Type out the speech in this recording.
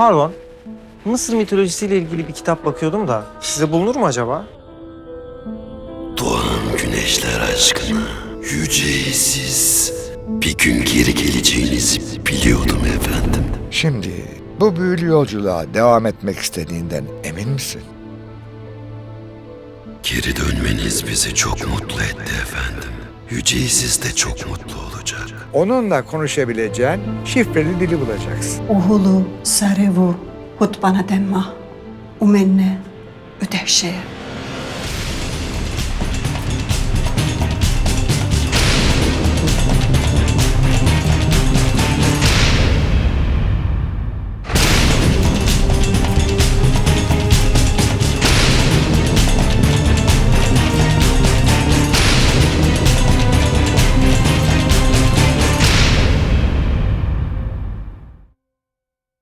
Pardon. Mısır mitolojisiyle ilgili bir kitap bakıyordum da size bulunur mu acaba? Doğan güneşler aşkına yüceyi siz bir gün geri geleceğinizi biliyordum efendim. Şimdi bu büyülü yolculuğa devam etmek istediğinden emin misin? Geri dönmeniz bizi çok mutlu etti efendim. Yüceyi siz de çok mutlu olacak. Onunla konuşabileceğin şifreli dili bulacaksın. Uhulu, Sarevu, Hutbana Demma, Umenne, Ödehşe.